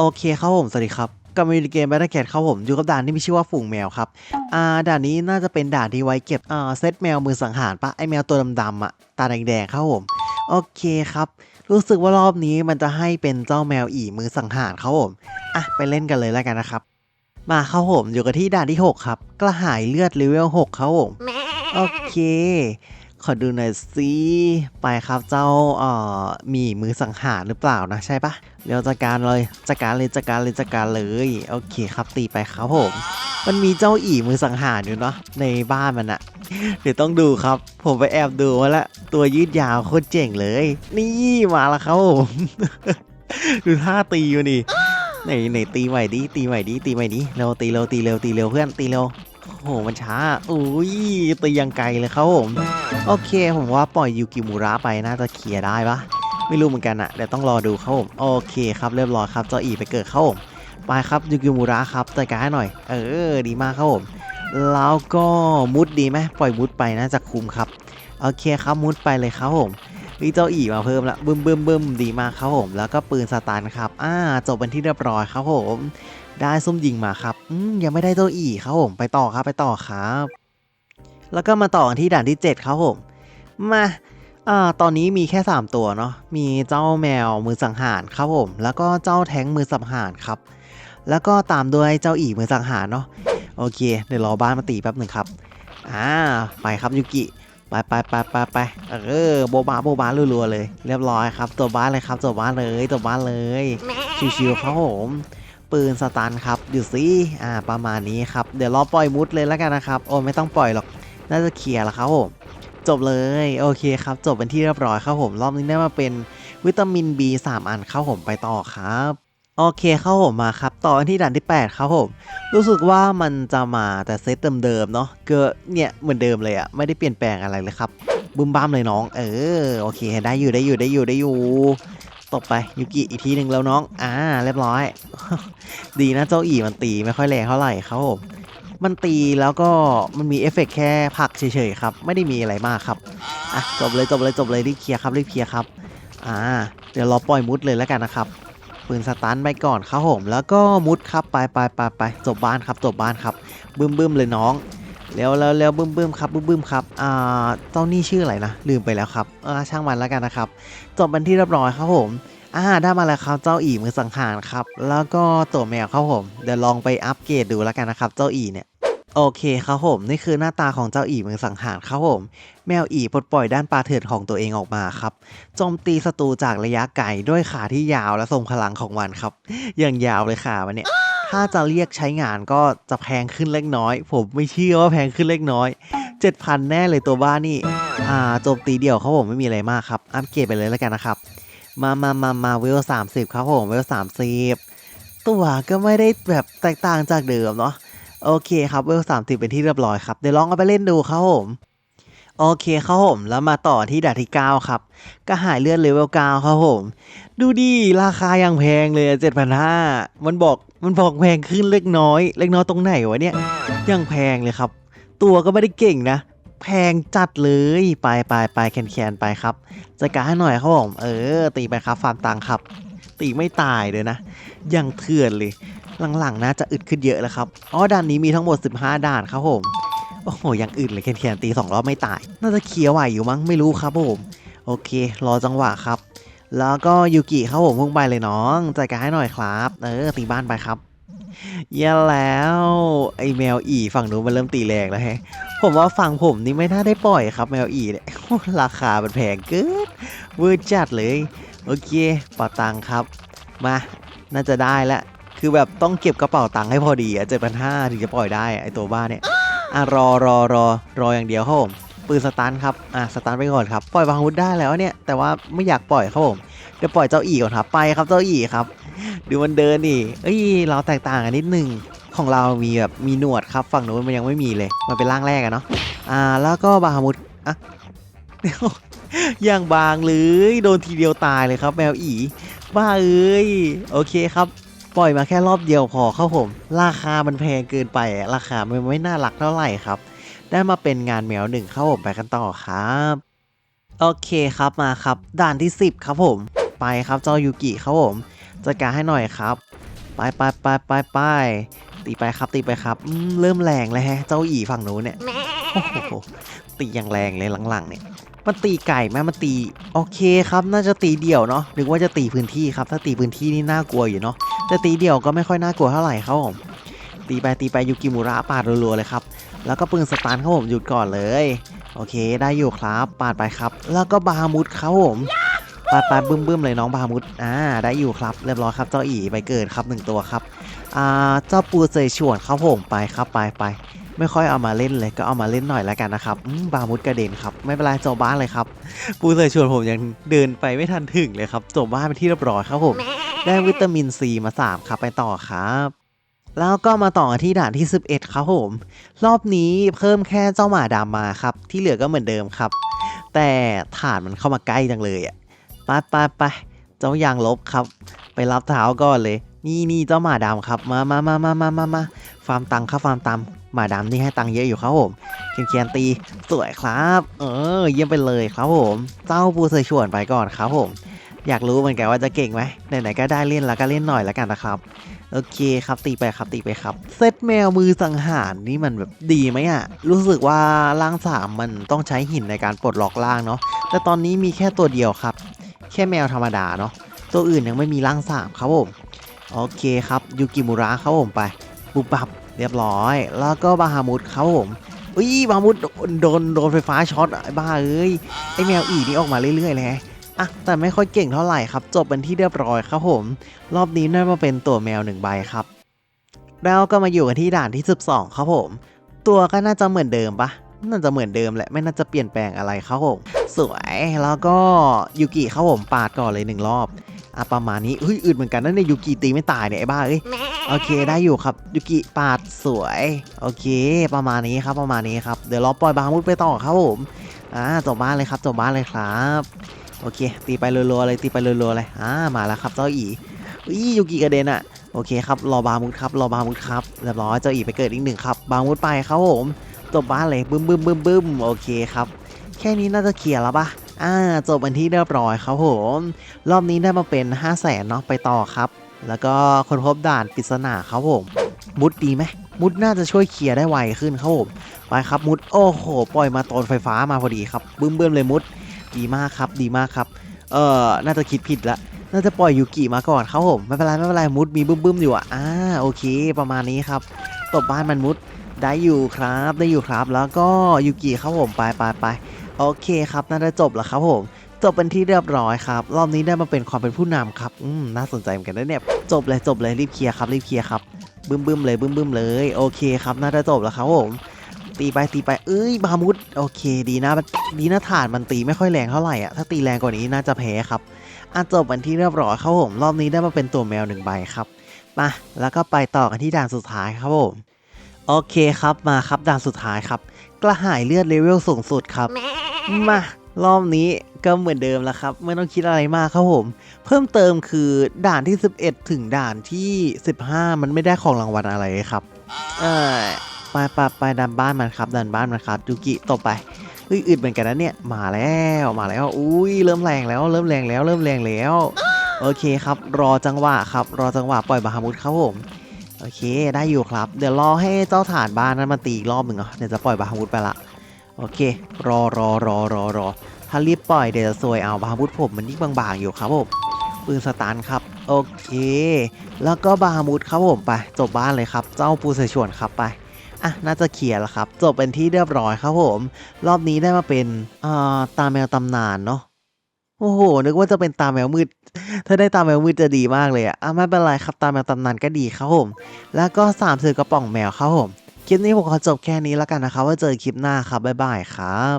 โอเคครับผม สวัสดีครับกับมินิเกมแบทเทิลแคทครับผม อยู่กับด่านที่มีชื่อว่าฝูงแมวครับอ่าด่านนี้น่าจะเป็นด่านที่ไว้เก็บอ่าเซตแมวมือสังหารปะไอแมวตัวดำๆอะตาแดงๆครับผมโอเคครับ รู้สึกว่ารอบนี้มันจะให้เป็นเจ้าแมวอีมือสังหารครับผมอะไปเล่นกันเลยแล้วกันนะครับ มาครับผมอยู่กันที่ด่านที่ 6 ครับ กระหายเลือดเลเวล6ครับผมโอเค ขอดูหน่อยสิไปครับเจ้าเอ่อมีมือสังหารหรือเปล่านะใช่ปะเดี๋ยวจัดการเลยจัดการเลยจัดการเลยจัดการเลยโอเคครับตีไปครับผม มันมีเจ้าอีมือสังหารอยู่เนาะในบ้านมันอะเดี๋ยวต้องดูครับ ผมไปแอบดูมาแล้วตัวยืดยาวโคตรเจ๋งเลย นี่มาแล้วครับผมดูท่าตีอยู่นี่ไหนไหนตีใหม่ดิตีใหม่ดิตีใหม่ดิเร็วตีเร็วตีเร็วตีเร็วเพื่อนตีเร็ว โอ้โห มันช้า อุ้ยตียังไกลเลยครับผม โอเค ผมว่าปล่อยยูกิมูระไปน่าจะเคลียร์ได้ปะไม่รู้เหมือนกันอะเดี๋ยวต้องรอดูครับผม โอเคครับเรียบร้อยครับเจ้าอีไปเกิดครับผม ไปครับยูกิมูระครับจัดการให้หน่อย เออ ดีมากครับผม แล้วก็มุดดีไหมปล่อยมุดไปน่าจะคุมครับ โอเคครับมุดไปเลยครับผม มีเจ้าอีมาเพิ่มละบึ้มบึ้มบึ้มดีมากครับผม แล้วก็ปืนสตาร์ครับ อ่า จบเป็นที่เรียบร้อยครับผม ได้ส้มยิงมาครับอืมยังไม่ได้เจ้าอีครับผม ไปต่อครับ ไปต่อครับ แล้วก็มาต่อกันที่ด่านที่ 7 ครับผม มาอ่าตอนนี้มีแค่ 3 ตัวเนาะ มีเจ้าแมวมือสังหารครับผม แล้วก็เจ้าแท้งมือสังหารครับ แล้วก็ตามด้วยเจ้าอีมือสังหารเนาะ โอเค เดี๋ยวรอบ้านมาตีแป๊บหนึ่งครับ อ่า ไปครับยูกิ ไปไปไปไปไปเออโบบาโบบารัวๆเลย เรียบร้อยครับ ตัวบ้านเลยครับตัวบ้านเลยตัวบ้านเลยชิวๆครับผมปืนสตันครับอยู่สิอ่าประมาณนี้ครับเดี๋ยวรอปล่อยมุดเลยแล้วกันนะครับโอ้ไม่ต้องปล่อยหรอกน่าจะเคลียร์แล้วครับผมจบเลยโอเคครับ จบเป็นที่เรียบร้อยครับผมรอบนี้ได้มาเป็นวิตามิน B 3 อันเข้าผมไปต่อครับ โอเคเข้าผมมาครับต่อที่ด่านที่ 8 ครับผม รู้สึกว่ามันจะมาแต่เซตเดิมๆเนาะเก็เนี่ยเหมือนเดิมเลยอะไม่ได้เปลี่ยนแปลงอะไรเลยครับบึมบ้ามเลยน้อง เออโอเคได้อยู่ได้อยู่ได้อยู่ได้อยู่ตบไปยูกิอีกทีหนึ่งแล้วน้อง อ่า เรียบร้อย ดีนะเจ้าอีมันตีไม่ค่อยแรงเท่าไหร่ครับผมมันตีแล้วก็มันมีเอฟเฟกต์แค่ผักเฉยๆครับ ไม่ได้มีอะไรมากครับอะจบเลยจบเลยจบเลยรีบเคลียร์ครับรีบเคลียร์ครับ อ่า เดี๋ยวรอปล่อยมุดเลยแล้วกันนะครับ ปืนสตันไปก่อนครับผมแล้วก็มุดครับไปไปไปไปจบบ้านครับจบบ้านครับบึ้มบึ้มเลยน้องแล้วแล้วแล้วบึ้มบึ้มครับบึ้มบึ้มครับอ่าเจ้านี่ชื่ออะไรนะลืมไปแล้วครับอ่าช่างมันแล้วกันนะครับจบเป็นที่เรียบร้อยครับผมอ่าได้มาแล้วครับเจ้าอีมือสังหารครับแล้วก็ตัวแมวครับผมเดี๋ยวลองไปอัปเกรดดูแล้วกันนะครับเจ้าอีเนี่ย โอเคครับผม นี่คือหน้าตาของเจ้าอีมือสังหารครับผม แมวอีปลดปล่อยด้านปลาเถื่อนของตัวเองออกมาครับโจมตีศัตรูจากระยะไกลด้วยขาที่ยาวและทรงพลังของมันครับ อย่างยาวเลยขามันเนี่ยถ้าจะเรียกใช้งานก็จะแพงขึ้นเล็กน้อย ผมไม่เชื่อว่าแพงขึ้นเล็กน้อย7,000 แน่เลยตัวบ้านนี่อ่าโจมตีเดี่ยวครับผมไม่มีอะไรมากครับ อัปเกรดไปเลยแล้วกันนะครับ มามามามาเวลสามสิบครับผมเวลสามสิบตัวก็ไม่ได้แบบแตกต่างจากเดิมเนาะ โอเคครับเวลสามสิบเป็นที่เรียบร้อยครับ เดี๋ยวลองเอาไปเล่นดูครับผม โอเคครับผม แล้วมาต่อที่ดาที่9ครับ ก็หายเลือดเลเวล9ครับผม ดูดิราคายังแพงเลยเจ็ดพันห้ามันบอกมันบอกแพงขึ้นเล็กน้อย เล็กน้อยตรงไหนวะเนี่ย ยังแพงเลยครับ ตัวก็ไม่ได้เก่งนะแพงจัดเลยไปไปไปแคนแคนไปครับจัดการให้หน่อยครับผมเออ ตีไปครับฟาร์มตังครับ ตีไม่ตายเลยนะ ยังเถื่อนเลย หลังๆน่าจะอึดขึ้นเยอะแล้วครับอ๋อด่านนี้มีทั้งหมด 15 ด่านครับผมโอ้โหยังอึดเลยแคนแคนตีสองรอบไม่ตาย น่าจะเคลียร์ไหวอยู่มั้งไม่รู้ครับผมโอเค รอจังหวะครับ แล้วก็ยูกิครับผมพุ่งไปเลยน้องจัดการให้หน่อยครับ เออตีบ้านไปครับเยี่ยแล้วไอแมวอีฝั่งนู้นมันเริ่มตีแรงแล้วแฮะผมว่าฝั่งผมนี่ไม่น่าได้ปล่อยครับแมวอีเนี่ยราคามันแพงเกินเวอร์จัดเลย โอเคเป๋าตังค์ครับ มา น่าจะได้แล้ว คือแบบต้องเก็บกระเป๋าตังค์ให้พอดีอะเจ็ดพันห้าถึงจะปล่อยได้ไอตัวบ้านเนี่ยอะรอรอรอรออย่างเดียวครับผมปืนสตันครับอะสตันไปก่อนครับปล่อยบางอาวุธได้แล้วเนี่ยแต่ว่าไม่อยากปล่อยครับผมเดี๋ยวปล่อยเจ้าอีก่อนครับไปครับเจ้าอีครับดูมันเดินดิเอ้ยเราแตกต่างกันนิดนึงของเรามีแบบมีหนวดครับฝั่งนู้นมันยังไม่มีเลยมันเป็นร่างแรกอะเนาะอ่าแล้วก็บาฮามุดอะเดี๋ยวอย่างบางเลยโดนทีเดียวตายเลยครับแมวอีบ้าเอ้ยโอเคครับ ปล่อยมาแค่รอบเดียวพอครับผม ราคามันแพงเกินไปอะราคามันไม่น่ารักเท่าไหร่ครับ ได้มาเป็นงานแมวหนึ่งครับผมไปกันต่อครับโอเคครับมาครับ ด่านที่ 10 ครับผม ไปครับเจ้ายูกิครับผมจัดการให้หน่อยครับ ไปไปไปไปไปตีไปครับตีไปครับอืมเริ่มแรงแล้วแฮะเจ้าอีฝั่งนู้นเนี่ยโอ้โห ตีอย่างแรงเลยหลังๆเนี่ยมันตีไก่ไหมมันตีโอเคครับน่าจะตีเดี่ยวเนาะนึกว่าจะตีพื้นที่ครับ ถ้าตีพื้นที่นี่น่ากลัวอยู่เนาะแต่ตีเดี่ยวก็ไม่ค่อยน่ากลัวเท่าไหร่ครับผมตีไปตีไปยูกิมุระปาดรัวๆเลยครับแล้วก็ปืนสตาร์ทครับผมหยุดก่อนเลยโอเค ได้อยู่ครับปาดไปครับ แล้วก็บาฮามุดครับผมปาดปาดบึ้มบึ้มๆเลยน้องบาฮามุดอ่าได้อยู่ครับเรียบร้อยครับเจ้าอีไปเกิดครับหนึ่งตัวครับอ่าเจ้าปูเซชวนครับผมไปครับไปไป ไม่ค่อยเอามาเล่นเลยก็เอามาเล่นหน่อยแล้วกันนะครับอืมบามุดกระเด็นครับไม่เป็นไรจบบ้านเลยครับปูเซชวนผมยังเดินไปไม่ทันถึงเลยครับจบบ้านเป็นที่เรียบร้อยครับผมได้วิตามินซีมา3ครับไปต่อครับแล้วก็มาต่อที่ด่านที่ 11 ครับผม รอบนี้เพิ่มแค่เจ้าหมาดำมาครับ ที่เหลือก็เหมือนเดิมครับ แต่ฐานมันเข้ามาใกล้จังเลยอะไปไปไปเจ้ายางลบครับ ไปรับเท้าก่อนเลย นี่นี่เจ้าหมาดำครับ มามามามามามามาฟาร์มตังครับฟาร์มตัง มาดำนี่ให้ตังค์เยอะอยู่ครับผมเคียนเคียนตีสวยครับ เออ เยี่ยมไปเลยครับผม เจ้าปูเสยชวนไปก่อนครับผม อยากรู้เหมือนกันว่าจะเก่งไหมไหนๆก็ได้เล่นแล้วก็เล่นหน่อยแล้วกันนะครับ โอเคครับตีไปครับตีไปครับ เซตแมวมือสังหารนี่มันแบบดีไหมอะรู้สึกว่าร่างสามมันต้องใช้หินในการปลดล็อกร่างเนาะแต่ตอนนี้มีแค่ตัวเดียวครับ แค่แมวธรรมดาเนาะตัวอื่นยังไม่มีร่างสามครับผมโอเคครับยูกิมุระครับผมไปบุบบับ เรียบร้อย แล้วก็บาฮามุดครับผมอุ้ยบาฮามุดโดนโดนไฟฟ้าช็อตไอ้บ้าเอ้ยไอ้แมวอีนี่ออกมาเรื่อยๆเลยอะแต่ไม่ค่อยเก่งเท่าไหร่ครับ จบเป็นที่เรียบร้อยครับผม รอบนี้ได้มาเป็นตัวแมวหนึ่งใบครับแล้วก็มาอยู่กันที่ด่านที่ 12ครับผม ตัวก็น่าจะเหมือนเดิมปะน่าจะเหมือนเดิมแหละไม่น่าจะเปลี่ยนแปลงอะไรครับผม สวยแล้วก็ยูกิครับผมปาดก่อนเลยหนึ่งรอบ อะประมาณนี้เฮ้ยอึดเหมือนกันนั่นเนี่ยยูกิตีไม่ตายเนี่ยไอ้บ้าเอ้ยโอเคได้อยู่ครับยูกิปาดสวยโอเค ประมาณนี้ครับประมาณนี้ครับเดี๋ยวเราปล่อยบาฮามุดไปต่อครับผมอ่าจบบ้านเลยครับจบบ้านเลยครับโอเค ตีไปรัวๆเลยตีไปรัวๆเลยอ่ามาแล้วครับเจ้าอีอียูกิกระเด็นอะโอเคครับรอบาฮามุดครับรอบาฮามุดครับเรียบร้อยเจ้าอีไปเกิดอีกหนึ่งครับบาฮามุดไปครับผมจบบ้านเลยบึ้มบึ้มบึ้มบึ้มโอเคครับแค่นี้น่าจะเคลียร์แล้วปะ อ่าจบวันที่เรียบร้อยครับผมรอบนี้ได้มาเป็น 5 0 0แสนเนาะไปต่อครับ แล้วก็คนพบด่านปริศนาครับผม มุดดีไหมมุดน่าจะช่วยเคลียร์ได้ไวขึ้นครับผมไปครับมุดโอ้โหปล่อยมาตอนไฟฟ้ามาพอดีครับบึ้มเบิ้มเลยมุดดีมากครับดีมากครับเอ่อน่าจะคิดผิดละน่าจะปล่อยยูกิมาก่อนครับผมไม่เป็นไรไม่เป็นไรมุดมีบึ้มบึ้มอยู่อะอ่าโอเค ประมาณนี้ครับตบบ้านมันมุดได้อยู่ครับได้อยู่ครับ แล้วก็ยูกิครับผมไปไปไป โอเคครับ น่าจะจบแล้วครับผม จบเป็นที่เรียบร้อยครับ รอบนี้ได้มาเป็นความเป็นผู้นำครับ อืม น่าสนใจเหมือนกันนะเนี่ย จบเลยจบเลยรีบเคลียร์ครับรีบเคลียร์ครับ บึ้มบึ้มเลยบึ้มบึ้มเลย โอเคครับ น่าจะจบแล้วครับผม ตีไปตีไป เอ้ย บามุดโอเค ดีนะมันดีนะฐานมันตีไม่ค่อยแรงเท่าไหร่อะ ถ้าตีแรงกว่านี้น่าจะแพ้ครับอะจบเป็นที่เรียบร้อยครับผม รอบนี้ได้มาเป็นตัวแมวหนึ่งใบครับ มา แล้วก็ไปต่อกันที่ด่านสุดท้ายครับผม โอเคครับมาครับด่านสุดท้ายครับ กระหายเลือดเลเวลสูงสุดครับ มารอบนี้ก็เหมือนเดิมแล้วครับ ไม่ต้องคิดอะไรมากครับผม เพิ่มเติมคือด่านที่ 11 ถึงด่านที่ 15 มันไม่ได้ของรางวัลอะไรครับ เออไปไปไปดันบ้านมันครับดันบ้านมันครับยูกิตบไปเฮ้ยอึดเหมือนกันนะเนี่ยมาแล้วมาแล้วอุ้ยเริ่มแรงแล้วเริ่มแรงแล้วเริ่มแรงแล้ว โอเคครับ รอจังหวะครับ รอจังหวะปล่อยบาฮามุดครับผม โอเคได้อยู่ครับ เดี๋ยวรอให้เจ้าฐานบ้านนั้นมาตีอีกรอบหนึ่งเหรอเดี๋ยวจะปล่อยบาฮามุดไปละโอเค รอรอรอรอรอถ้ารีบปล่อยเดี๋ยวจะซวยเอาบาฮามุดผมมันยิ่งบางๆอยู่ครับผมปืนสตาร์ทครับโอเค แล้วก็บาฮามุดครับผมไป จบบ้านเลยครับ เจ้าปูเสฉวนครับไปอะน่าจะเคลียร์แล้วครับ จบเป็นที่เรียบร้อยครับผม รอบนี้ได้มาเป็นอ่าตาแมวตำนานเนาะ โอ้โห นึกว่าจะเป็นตาแมวมืด ถ้าได้ตาแมวมืดจะดีมากเลยอะอะไม่เป็นไรครับตาแมวตำนานก็ดีครับผม แล้วก็สามซื้อกระป๋องแมวครับผม คลิปนี้ผมขอจบแค่นี้แล้วกันนะครับ ว่าเจอคลิปหน้าครับ บ๊ายบายครับ